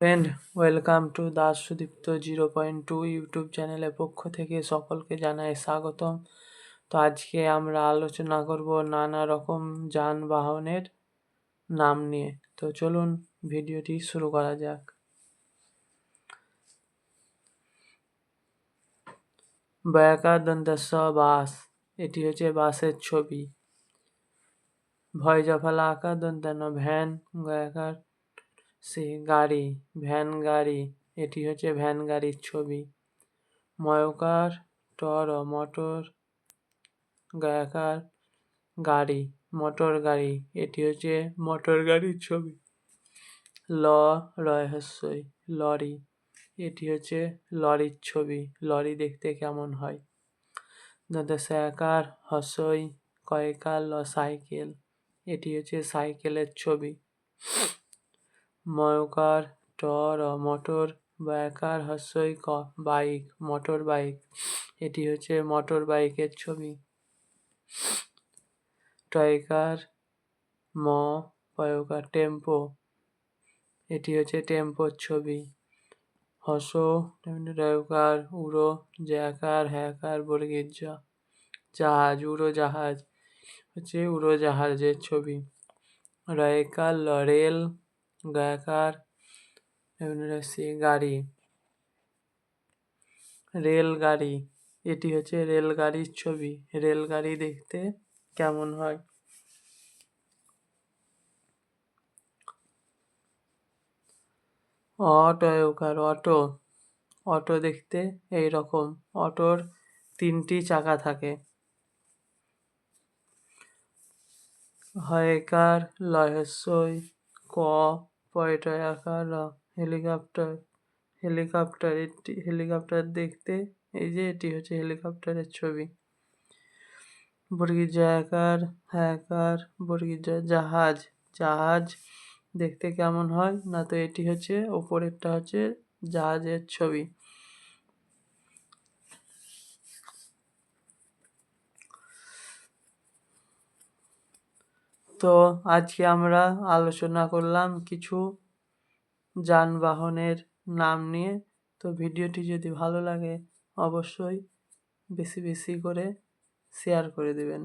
Friend welcome to Das Sudipta zero point two YouTube চ্যানেলের পক্ষ থেকে সকলকে জানাই স্বাগতম। তো আজকে আমরা আলোচনা করব নানা রকম যানবাহনের নাম নিয়ে। তো চলুন ভিডিওটি শুরু করা যাক। বয়াকার দন্তস্ব বাস, এটি হচ্ছে বাসের ছবি। ভয় জফলা আকার দন্তান্ন ভ্যান, গয়াকার সে গাড়ি, ভ্যান গাড়ি, এটি হচ্ছে ভ্যান গাড়ির ছবি। ময়কার, টর, মোটর গায়কার গাড়ি, মোটর গাড়ি, এটি হচ্ছে মোটর গাড়ির ছবি। ল, রহস্যই, লরি, এটি হচ্ছে লরির ছবি, লরি দেখতে কেমন হয়? দশাকার হসই কয়কার ল সাইকেল, এটি হচ্ছে সাইকেলের ছবি। ময়কার, টর, মোটর ব্যাকার হস্যই ক, বাইক, মোটর বাইক। এটি হচ্ছে মোটর বাইকের ছবি। টয়কার, ম পয়কার টেম্পো। এটি হচ্ছে টেম্পোর ছবি। হস রয়কার উড়ো, জ্যাকার, হ্যাকার বর্গীর জাহাজ, উড়ো জাহাজ। হচ্ছে উড়োজাহাজের ছবি। রয়কার রেল গায়াকার সে গাড়ি। রেলগাড়ি, এটি হচ্ছে রেলগাড়ির ছবি। রেলগাড়ি দেখতে কেমন হয়? অটোকার অটো। অটো দেখতে এই রকম অটোর তিনটি চাকা থাকে। হয়কার লহস্যই ক পয়টায় আঁকা ল হেলিকপ্টার হেলিকপ্টার এটি হেলিকপ্টার দেখতে? এই যে এটি হচ্ছে হেলিকপ্টারের ছবি। বর্গীর একার হ্যাকার বর্গীর জাহাজ জাহাজ দেখতে কেমন হয়? না তো এটি হচ্ছে, ওপরেরটা হচ্ছে জাহাজের ছবি। তো আজকে আমরা আলোচনা করলাম কিছু যানবাহনের নাম নিয়ে। তো ভিডিওটি যদি ভালো লাগে, অবশ্যই বেশি বেশি করে শেয়ার করে দেবেন।